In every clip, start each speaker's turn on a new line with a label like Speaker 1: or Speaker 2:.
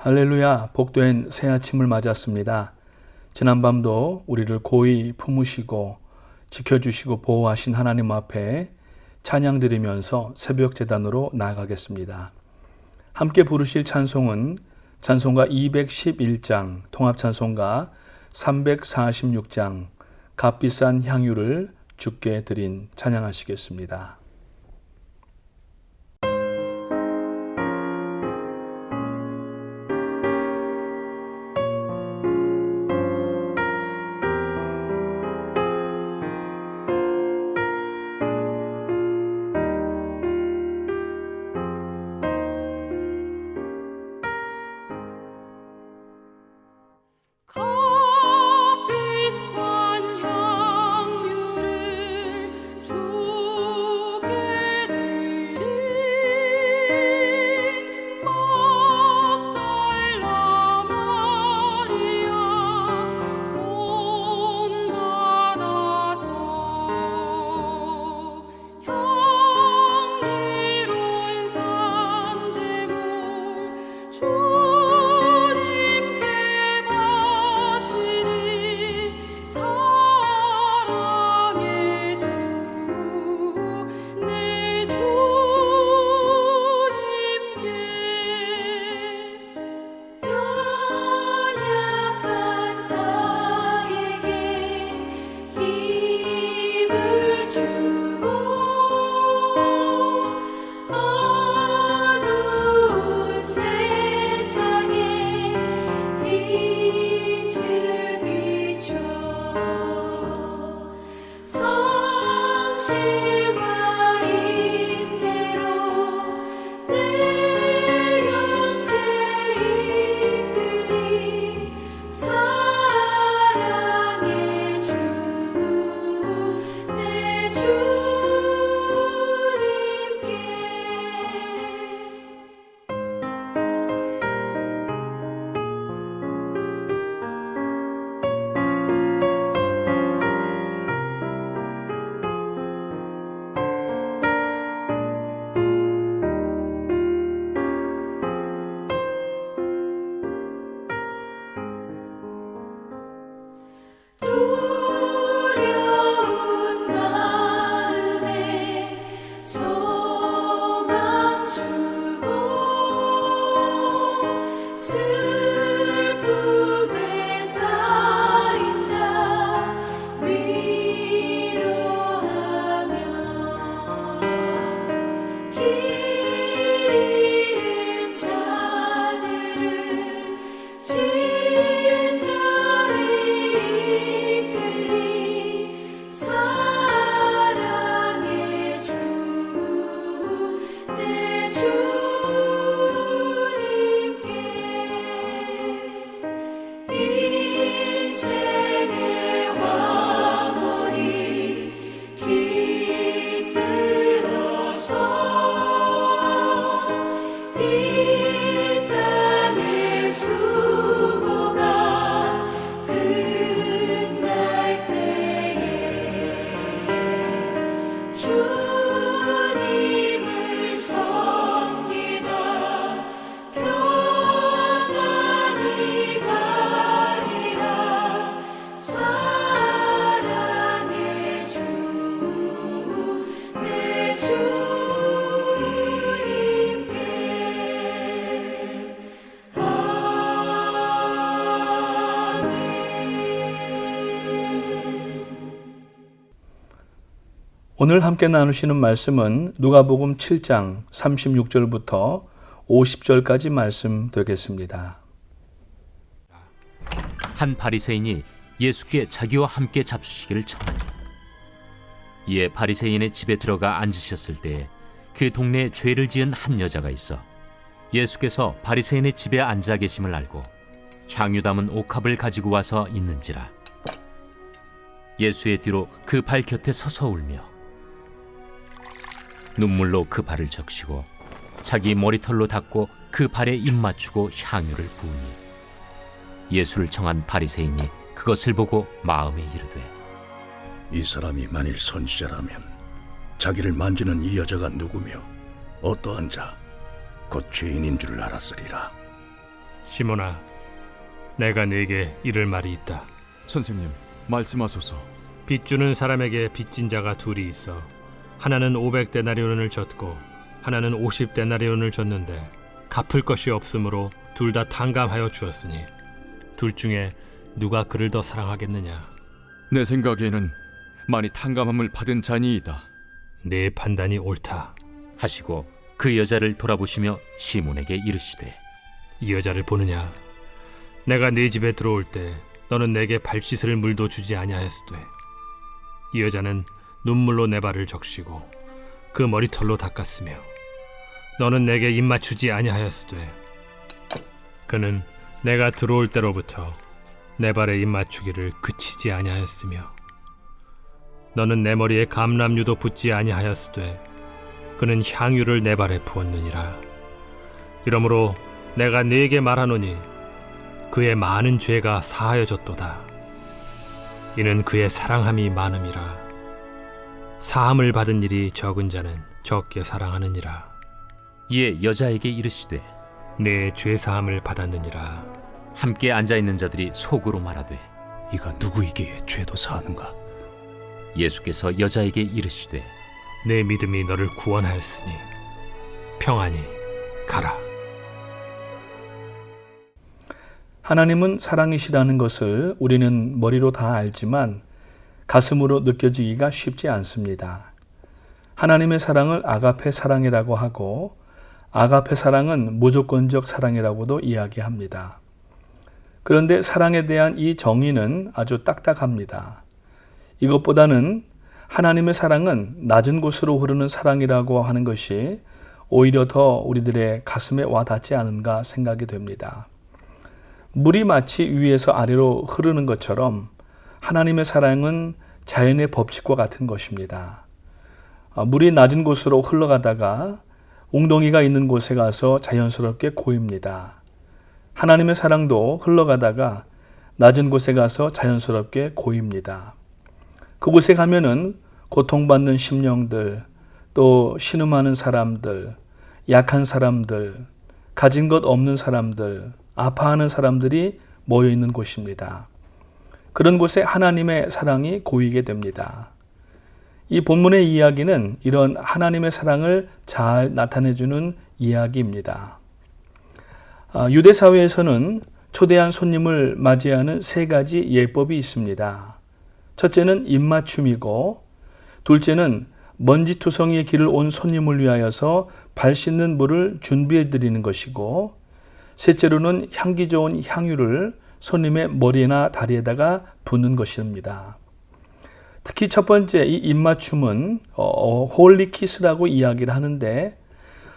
Speaker 1: 할렐루야, 복된 새 아침을 맞았습니다. 지난밤도 우리를 고이 품으시고 지켜주시고 보호하신 하나님 앞에 찬양 드리면서 새벽 재단으로 나아가겠습니다. 함께 부르실 찬송은 찬송가 211장, 통합 찬송가 346장, 값비싼 향유를 주께 드린 찬양하시겠습니다. 오늘 함께 나누시는 말씀은 누가복음 7장 36절부터 50절까지 말씀 되겠습니다.
Speaker 2: 한 바리새인이 예수께 자기와 함께 잡수시기를 청하니 이에 바리새인의 집에 들어가 앉으셨을 때에 그 동네에 죄를 지은 한 여자가 있어 예수께서 바리새인의 집에 앉아 계심을 알고 향유 담은 옥합을 가지고 와서 있는지라 예수의 뒤로 그 발 곁에 서서 울며 눈물로 그 발을 적시고 자기 머리털로 닦고 그 발에 입 맞추고 향유를 부으니 예수를 청한 바리새인이 그것을 보고 마음에 이르되
Speaker 3: 이 사람이 만일 선지자라면 자기를 만지는 이 여자가 누구며 어떠한 자, 곧 죄인인 줄 알았으리라.
Speaker 4: 시몬아, 내가 네게 이를 말이 있다.
Speaker 5: 선생님, 말씀하소서.
Speaker 4: 빚 주는 사람에게 빚진 자가 둘이 있어 하나는 500데나리온을 졌고 하나는 50데나리온을 졌는데 갚을 것이 없으므로 둘 다 탕감하여 주었으니 둘 중에 누가 그를 더 사랑하겠느냐
Speaker 5: 내 생각에는 많이 탕감함을 받은 자니이다.
Speaker 4: 내 판단이 옳다
Speaker 2: 하시고 그 여자를 돌아보시며 시몬에게 이르시되
Speaker 4: 이 여자를 보느냐 내가 네 집에 들어올 때 너는 내게 발 씻을 물도 주지 아니하였으되 이 여자는 눈물로 내 발을 적시고 그 머리털로 닦았으며 너는 내게 입 맞추지 아니하였으되 그는 내가 들어올 때로부터 내 발에 입 맞추기를 그치지 아니하였으며 너는 내 머리에 감람유도 붓지 아니하였으되 그는 향유를 내 발에 부었느니라 이러므로 내가 네게 말하노니 그의 많은 죄가 사하여졌도다. 이는 그의 사랑함이 많음이라. 사함을 받은 일이 적은 자는 적게 사랑하느니라.
Speaker 2: 이에 여자에게 이르시되
Speaker 4: 내 죄 사함을 받았느니라.
Speaker 2: 함께 앉아 있는 자들이 속으로 말하되
Speaker 3: 이가 누구이기에 죄도 사하는가?
Speaker 2: 예수께서 여자에게 이르시되
Speaker 4: 내 믿음이 너를 구원하였으니 평안히 가라.
Speaker 6: 하나님은 사랑이시라는 것을 우리는 머리로 다 알지만 가슴으로 느껴지기가 쉽지 않습니다. 하나님의 사랑을 아가페 사랑이라고 하고 아가페 사랑은 무조건적 사랑이라고도 이야기합니다. 그런데 사랑에 대한 이 정의는 아주 딱딱합니다. 이것보다는 하나님의 사랑은 낮은 곳으로 흐르는 사랑이라고 하는 것이 오히려 더 우리들의 가슴에 와 닿지 않은가 생각이 됩니다. 물이 마치 위에서 아래로 흐르는 것처럼 하나님의 사랑은 자연의 법칙과 같은 것입니다. 아, 물이 낮은 곳으로 흘러가다가 웅덩이가 있는 곳에 가서 자연스럽게 고입니다. 하나님의 사랑도 흘러가다가 낮은 곳에 가서 자연스럽게 고입니다. 그곳에 가면은 고통받는 심령들, 또 신음하는 사람들, 약한 사람들, 가진 것 없는 사람들, 아파하는 사람들이 모여 있는 곳입니다. 그런 곳에 하나님의 사랑이 고이게 됩니다. 이 본문의 이야기는 이런 하나님의 사랑을 잘 나타내주는 이야기입니다. 아, 유대 사회에서는 초대한 손님을 맞이하는 세 가지 예법이 있습니다. 첫째는 입맞춤이고, 둘째는 먼지투성이의 길을 온 손님을 위하여서 발 씻는 물을 준비해 드리는 것이고, 셋째로는 향기 좋은 향유를 손님의 머리나 다리에다가 붓는 것입니다. 특히 첫 번째 이 입맞춤은 어, 홀리 키스라고 이야기를 하는데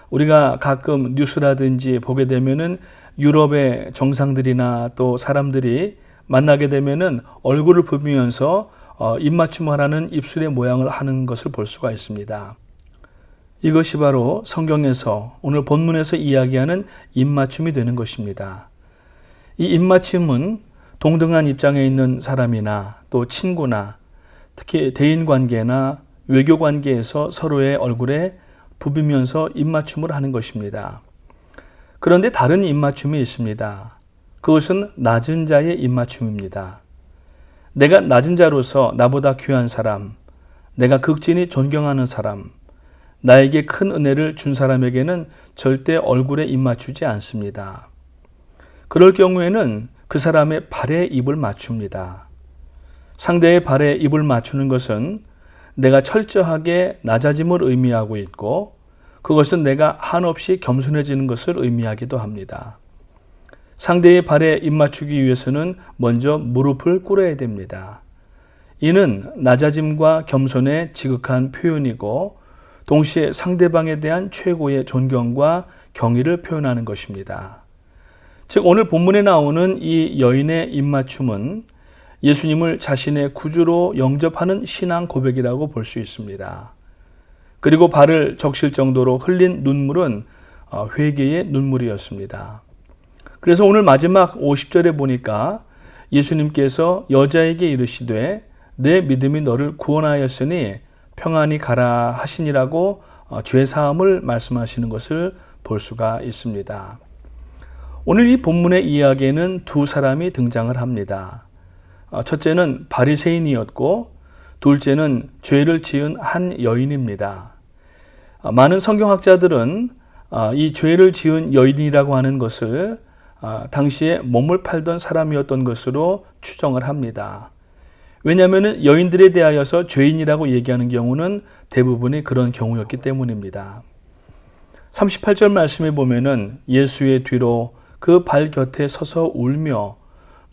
Speaker 6: 우리가 가끔 뉴스라든지 보게 되면은 유럽의 정상들이나 또 사람들이 만나게 되면은 얼굴을 부비면서 어, 입맞춤하라는 입술의 모양을 하는 것을 볼 수가 있습니다. 이것이 바로 성경에서 오늘 본문에서 이야기하는 입맞춤이 되는 것입니다. 이 입맞춤은 동등한 입장에 있는 사람이나 또 친구나 특히 대인 관계나 외교 관계에서 서로의 얼굴에 부비면서 입맞춤을 하는 것입니다. 그런데 다른 입맞춤이 있습니다. 그것은 낮은 자의 입맞춤입니다. 내가 낮은 자로서 나보다 귀한 사람, 내가 극진히 존경하는 사람, 나에게 큰 은혜를 준 사람에게는 절대 얼굴에 입맞추지 않습니다. 그럴 경우에는 그 사람의 발에 입을 맞춥니다. 상대의 발에 입을 맞추는 것은 내가 철저하게 낮아짐을 의미하고 있고 그것은 내가 한없이 겸손해지는 것을 의미하기도 합니다. 상대의 발에 입 맞추기 위해서는 먼저 무릎을 꿇어야 됩니다. 이는 낮아짐과 겸손의 지극한 표현이고 동시에 상대방에 대한 최고의 존경과 경의를 표현하는 것입니다. 즉 오늘 본문에 나오는 이 여인의 입맞춤은 예수님을 자신의 구주로 영접하는 신앙 고백이라고 볼 수 있습니다. 그리고 발을 적실 정도로 흘린 눈물은 어, 회개의 눈물이었습니다. 그래서 오늘 마지막 50절에 보니까 예수님께서 여자에게 이르시되 내 믿음이 너를 구원하였으니 평안히 가라 하시니라고 어, 죄 사함을 말씀하시는 것을 볼 수가 있습니다. 오늘 이 본문의 이야기에는 두 사람이 등장을 합니다. 어, 첫째는 바리새인이었고 둘째는 죄를 지은 한 여인입니다. 아, 많은 성경학자들은 아, 이 죄를 지은 여인이라고 하는 것을 아, 당시에 몸을 팔던 사람이었던 것으로 추정을 합니다. 왜냐하면 여인들에 대하여서 죄인이라고 얘기하는 경우는 대부분이 그런 경우였기 때문입니다. 38절 말씀에 보면은 예수의 뒤로 그 발 곁에 서서 울며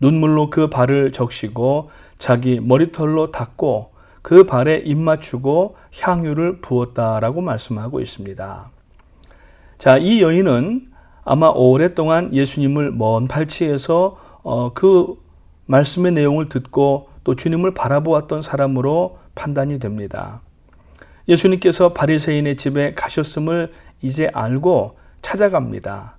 Speaker 6: 눈물로 그 발을 적시고 자기 머리털로 닦고 그 발에 입 맞추고 향유를 부었다라고 말씀하고 있습니다. 자, 이 여인은 아마 오랫동안 예수님을 먼 발치에서 어, 그 말씀의 내용을 듣고 또 주님을 바라보았던 사람으로 판단이 됩니다. 예수님께서 바리새인의 집에 가셨음을 이제 알고 찾아갑니다.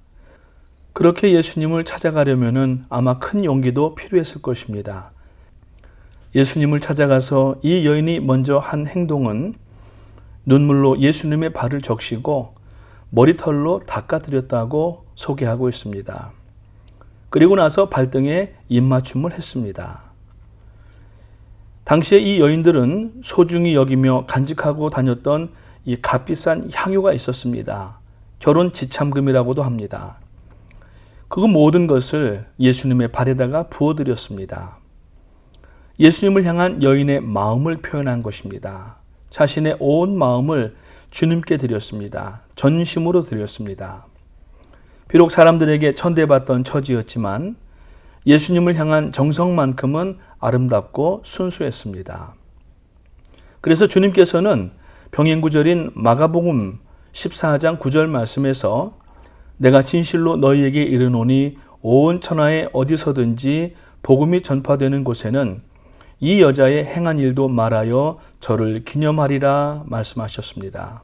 Speaker 6: 그렇게 예수님을 찾아가려면은 아마 큰 용기도 필요했을 것입니다. 예수님을 찾아가서 이 여인이 먼저 한 행동은 눈물로 예수님의 발을 적시고 머리털로 닦아드렸다고 소개하고 있습니다. 그리고 나서 발등에 입맞춤을 했습니다. 당시에 이 여인들은 소중히 여기며 간직하고 다녔던 이 값비싼 향유가 있었습니다. 결혼 지참금이라고도 합니다. 그 모든 것을 예수님의 발에다가 부어드렸습니다. 예수님을 향한 여인의 마음을 표현한 것입니다. 자신의 온 마음을 주님께 드렸습니다. 전심으로 드렸습니다. 비록 사람들에게 천대받던 처지였지만 예수님을 향한 정성만큼은 아름답고 순수했습니다. 그래서 주님께서는 병행구절인 마가복음 14장 9절 말씀에서 내가 진실로 너희에게 이르노니 온 천하에 어디서든지 복음이 전파되는 곳에는 이 여자의 행한 일도 말하여 저를 기념하리라 말씀하셨습니다.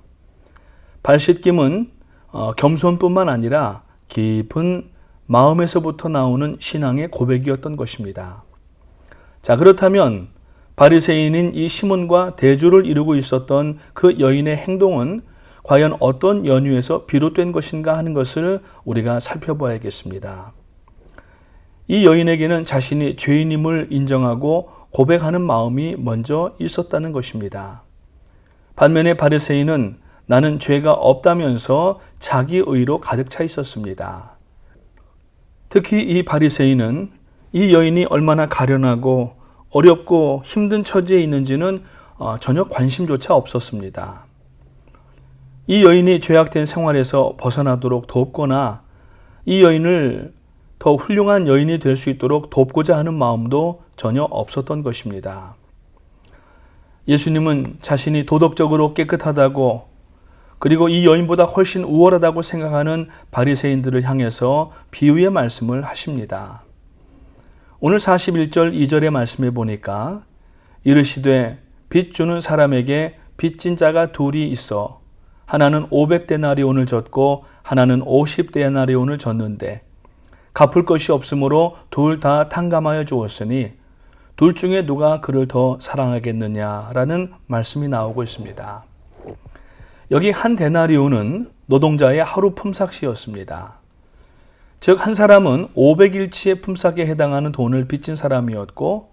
Speaker 6: 발씻김은 어, 겸손뿐만 아니라 깊은 마음에서부터 나오는 신앙의 고백이었던 것입니다. 자, 그렇다면 바리새인인 이 시몬과 대조를 이루고 있었던 그 여인의 행동은 과연 어떤 연유에서 비롯된 것인가 하는 것을 우리가 살펴봐야겠습니다. 이 여인에게는 자신이 죄인임을 인정하고 고백하는 마음이 먼저 있었다는 것입니다. 반면에 바리새인은 나는 죄가 없다면서 자기 의로 가득 차 있었습니다. 특히 이 바리새인은 이 여인이 얼마나 가련하고 어렵고 힘든 처지에 있는지는 어, 전혀 관심조차 없었습니다. 이 여인이 죄악된 생활에서 벗어나도록 돕거나 이 여인을 더 훌륭한 여인이 될 수 있도록 돕고자 하는 마음도 전혀 없었던 것입니다. 예수님은 자신이 도덕적으로 깨끗하다고 그리고 이 여인보다 훨씬 우월하다고 생각하는 바리새인들을 향해서 비유의 말씀을 하십니다. 오늘 41절 2절의 말씀에 보니까 이르시되 빚 주는 사람에게 빚진 자가 둘이 있어 하나는 500데나리온을 졌고 하나는 50데나리온을 졌는데 갚을 것이 없으므로 둘 다 탕감하여 주었으니 둘 중에 누가 그를 더 사랑하겠느냐라는 말씀이 나오고 있습니다. 여기 한 데나리온은 노동자의 하루 품삯이었습니다. 즉, 한 사람은 500일치의 품삯에 해당하는 돈을 빚진 사람이었고,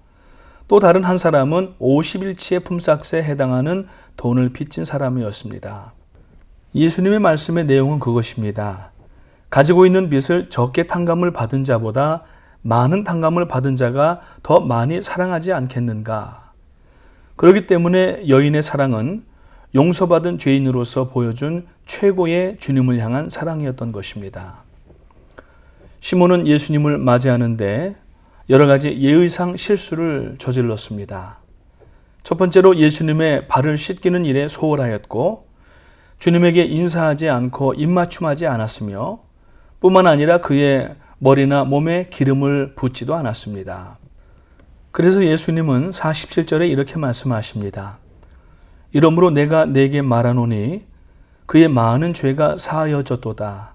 Speaker 6: 또 다른 한 사람은 50일치의 품삯에 해당하는 돈을 빚진 사람이었습니다. 예수님의 말씀의 내용은 그것입니다. 가지고 있는 빚을 적게 탕감을 받은 자보다 많은 탕감을 받은 자가 더 많이 사랑하지 않겠는가? 그렇기 때문에 여인의 사랑은 용서받은 죄인으로서 보여준 최고의 주님을 향한 사랑이었던 것입니다. 시몬은 예수님을 맞이하는데 여러 가지 예의상 실수를 저질렀습니다. 첫 번째로 예수님의 발을 씻기는 일에 소홀하였고 주님에게 인사하지 않고 입맞춤하지 않았으며 뿐만 아니라 그의 머리나 몸에 기름을 붓지도 않았습니다. 그래서 예수님은 47절에 이렇게 말씀하십니다. 이러므로 내가 내게 말하노니 그의 많은 죄가 사하여졌도다.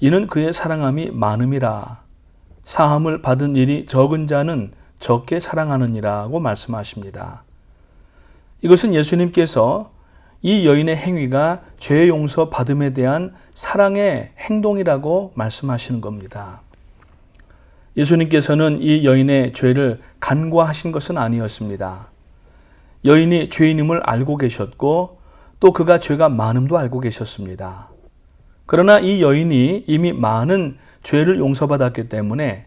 Speaker 6: 이는 그의 사랑함이 많음이라. 사함을 받은 일이 적은 자는 적게 사랑하느니라고 말씀하십니다. 이것은 예수님께서 이 여인의 행위가 죄 용서 받음에 대한 사랑의 행동이라고 말씀하시는 겁니다. 예수님께서는 이 여인의 죄를 간과하신 것은 아니었습니다. 여인이 죄인임을 알고 계셨고 또 그가 죄가 많음도 알고 계셨습니다. 그러나 이 여인이 이미 많은 죄를 용서받았기 때문에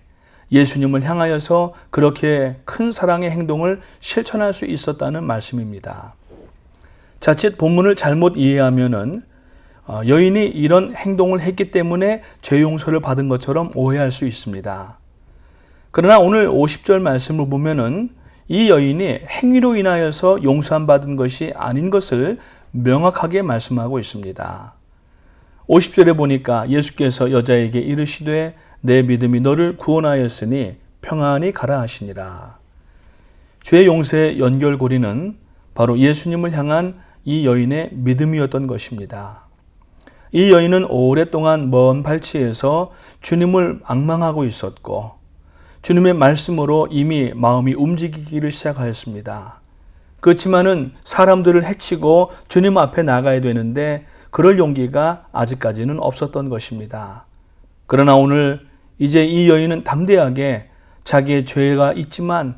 Speaker 6: 예수님을 향하여서 그렇게 큰 사랑의 행동을 실천할 수 있었다는 말씀입니다. 자칫 본문을 잘못 이해하면은 어, 여인이 이런 행동을 했기 때문에 죄 용서를 받은 것처럼 오해할 수 있습니다. 그러나 오늘 50절 말씀을 보면은 이 여인이 행위로 인하여서 용서함 받은 것이 아닌 것을 명확하게 말씀하고 있습니다. 50절에 보니까 예수께서 여자에게 이르시되 내 믿음이 너를 구원하였으니 평안히 가라 하시니라. 죄 용서의 연결고리는 바로 예수님을 향한 이 여인의 믿음이었던 것입니다. 이 여인은 오랫동안 먼 발치에서 주님을 악망하고 있었고 주님의 말씀으로 이미 마음이 움직이기를 시작하였습니다. 그렇지만은 사람들을 해치고 주님 앞에 나가야 되는데 그럴 용기가 아직까지는 없었던 것입니다. 그러나 오늘 이제 이 여인은 담대하게 자기의 죄가 있지만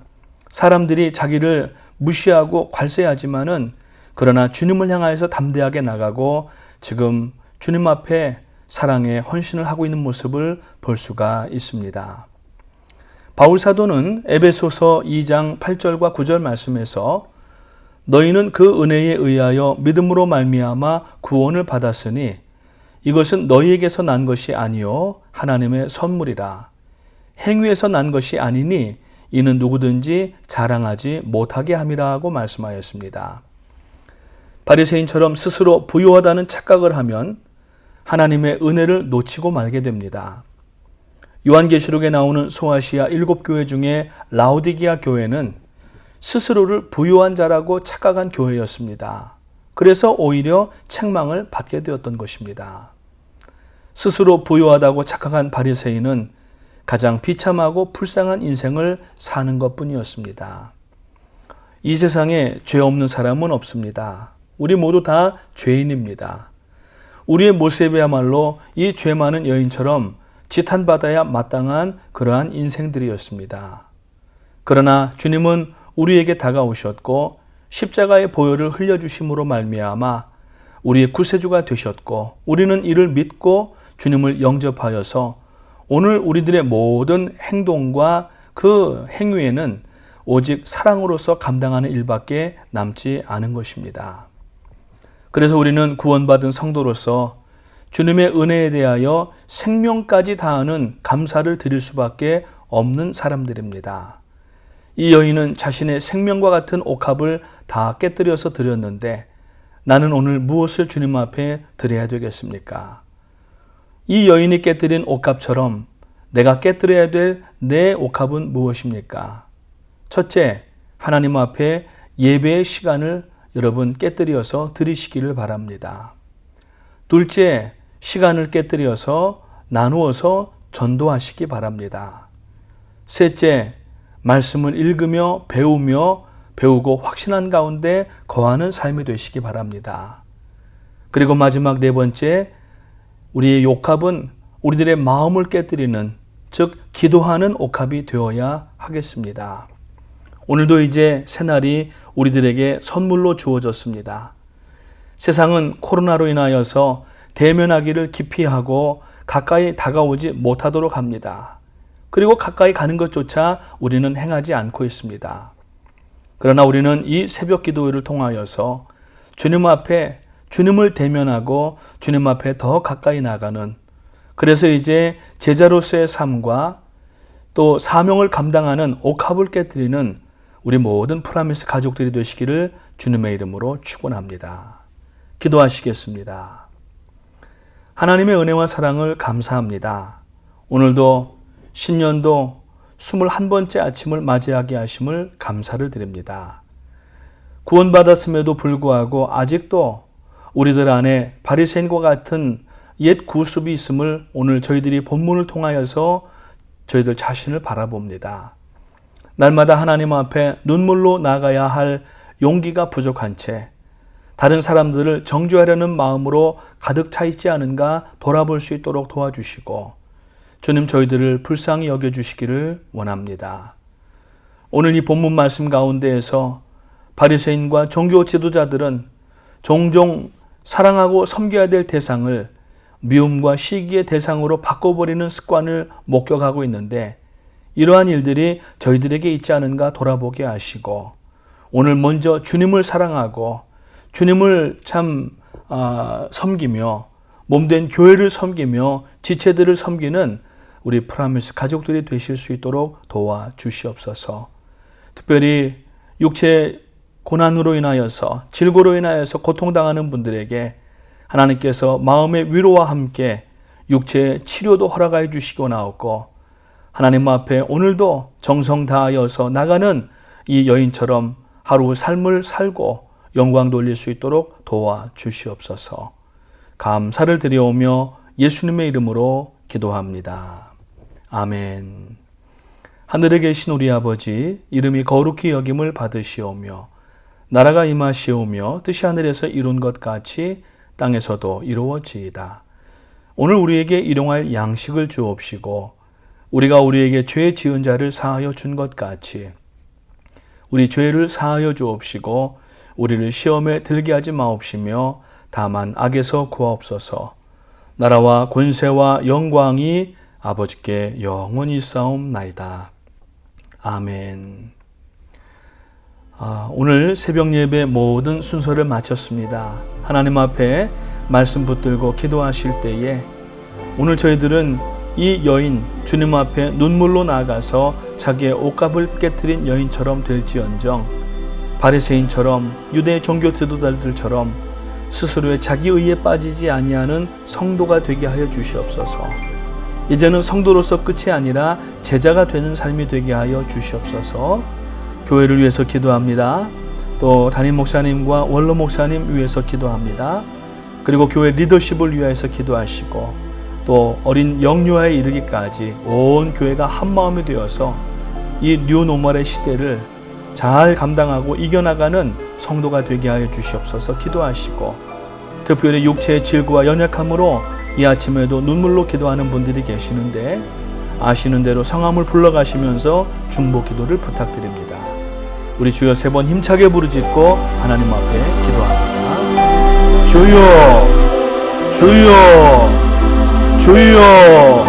Speaker 6: 사람들이 자기를 무시하고 괄세하지만은 그러나 주님을 향하여서 담대하게 나가고 지금 주님 앞에 사랑의 헌신을 하고 있는 모습을 볼 수가 있습니다. 바울 사도는 에베소서 2장 8절과 9절 말씀에서 너희는 그 은혜에 의하여 믿음으로 말미암아 구원을 받았으니 이것은 너희에게서 난 것이 아니요 하나님의 선물이라 행위에서 난 것이 아니니 이는 누구든지 자랑하지 못하게 함이라고 말씀하였습니다. 바리새인처럼 스스로 부유하다는 착각을 하면 하나님의 은혜를 놓치고 말게 됩니다. 요한계시록에 나오는 소아시아 일곱 교회 중에 라오디기아 교회는 스스로를 부유한 자라고 착각한 교회였습니다. 그래서 오히려 책망을 받게 되었던 것입니다. 스스로 부유하다고 착각한 바리새인은 가장 비참하고 불쌍한 인생을 사는 것뿐이었습니다. 이 세상에 죄 없는 사람은 없습니다. 우리 모두 다 죄인입니다. 우리의 모습이야말로 이 죄 많은 여인처럼 지탄받아야 마땅한 그러한 인생들이었습니다. 그러나 주님은 우리에게 다가오셨고 십자가의 보혈을 흘려주심으로 말미암아 우리의 구세주가 되셨고 우리는 이를 믿고 주님을 영접하여서 오늘 우리들의 모든 행동과 그 행위에는 오직 사랑으로서 감당하는 일밖에 남지 않은 것입니다. 그래서 우리는 구원받은 성도로서 주님의 은혜에 대하여 생명까지 다하는 감사를 드릴 수밖에 없는 사람들입니다. 이 여인은 자신의 생명과 같은 옥합을 다 깨뜨려서 드렸는데 나는 오늘 무엇을 주님 앞에 드려야 되겠습니까? 이 여인이 깨뜨린 옥합처럼 내가 깨뜨려야 될 내 옥합은 무엇입니까? 첫째, 하나님 앞에 예배의 시간을 여러분 깨뜨려서 드리시기를 바랍니다. 둘째, 시간을 깨뜨려서 나누어서 전도하시기 바랍니다. 셋째, 말씀을 읽으며 배우며 배우고 확신한 가운데 거하는 삶이 되시기 바랍니다. 그리고 마지막 네 번째, 우리의 욕합은 우리들의 마음을 깨뜨리는, 즉, 기도하는 옥합이 되어야 하겠습니다. 오늘도 이제 새날이 우리들에게 선물로 주어졌습니다. 세상은 코로나로 인하여서 대면하기를 기피하고 가까이 다가오지 못하도록 합니다. 그리고 가까이 가는 것조차 우리는 행하지 않고 있습니다. 그러나 우리는 이 새벽 기도회를 통하여서 주님 앞에 주님을 대면하고 주님 앞에 더 가까이 나가는 그래서 이제 제자로서의 삶과 또 사명을 감당하는 옥합을 깨뜨리는 우리 모든 프라미스 가족들이 되시기를 주님의 이름으로 축원합니다. 기도하시겠습니다. 하나님의 은혜와 사랑을 감사합니다. 오늘도 신년도 21번째 아침을 맞이하게 하심을 감사를 드립니다. 구원받았음에도 불구하고 아직도 우리들 안에 바리새인과 같은 옛 구습이 있음을 오늘 저희들이 본문을 통하여서 저희들 자신을 바라봅니다. 날마다 하나님 앞에 눈물로 나가야 할 용기가 부족한 채 다른 사람들을 정죄하려는 마음으로 가득 차 있지 않은가 돌아볼 수 있도록 도와주시고 주님 저희들을 불쌍히 여겨 주시기를 원합니다. 오늘 이 본문 말씀 가운데에서 바리새인과 종교 지도자들은 종종 사랑하고 섬겨야 될 대상을 미움과 시기의 대상으로 바꿔버리는 습관을 목격하고 있는데 이러한 일들이 저희들에게 있지 않은가 돌아보게 하시고 오늘 먼저 주님을 사랑하고 주님을 참 아, 섬기며 몸된 교회를 섬기며 지체들을 섬기는 우리 프라미스 가족들이 되실 수 있도록 도와 주시옵소서. 특별히 육체 고난으로 인하여서 질고로 인하여서 고통당하는 분들에게 하나님께서 마음의 위로와 함께 육체의 치료도 허락하여 주시고 나옵고 하나님 앞에 오늘도 정성 다하여서 나가는 이 여인처럼 하루 삶을 살고 영광 돌릴 수 있도록 도와 주시옵소서. 감사를 드려오며 예수님의 이름으로 기도합니다. 아멘. 하늘에 계신 우리 아버지 이름이 거룩히 여김을 받으시오며 나라가 임하시오며 뜻이 하늘에서 이룬 것 같이 땅에서도 이루어지이다. 오늘 우리에게 일용할 양식을 주옵시고 우리가 우리에게 죄 지은 자를 사하여 준 것 같이 우리 죄를 사하여 주옵시고 우리를 시험에 들게 하지 마옵시며 다만 악에서 구하옵소서. 나라와 권세와 영광이 아버지께 영원히 싸움나이다. 아멘. 아, 오늘 새벽 예배 모든 순서를 마쳤습니다. 하나님 앞에 말씀 붙들고 기도하실 때에 오늘 저희들은 이 여인 주님 앞에 눈물로 나아가서 자기의 옷값을 깨뜨린 여인처럼 될지언정 바리새인처럼 유대 종교 지도자들처럼 스스로의 자기 의에 빠지지 아니하는 성도가 되게 하여 주시옵소서. 이제는 성도로서 끝이 아니라 제자가 되는 삶이 되게 하여 주시옵소서. 교회를 위해서 기도합니다. 또 담임 목사님과 원로 목사님 위해서 기도합니다. 그리고 교회 리더십을 위해서 기도하시고 또 어린 영유아에 이르기까지 온 교회가 한 마음이 되어서 이 뉴노멀의 시대를 잘 감당하고 이겨나가는 성도가 되게 하여 주시옵소서 기도하시고 특별히 육체의 질구와 연약함으로 이 아침에도 눈물로 기도하는 분들이 계시는데 아시는 대로 성함을 불러가시면서 중보 기도를 부탁드립니다. 우리 주여 세 번 힘차게 부르짖고 하나님 앞에 기도합니다. 주여, 주여, 주여.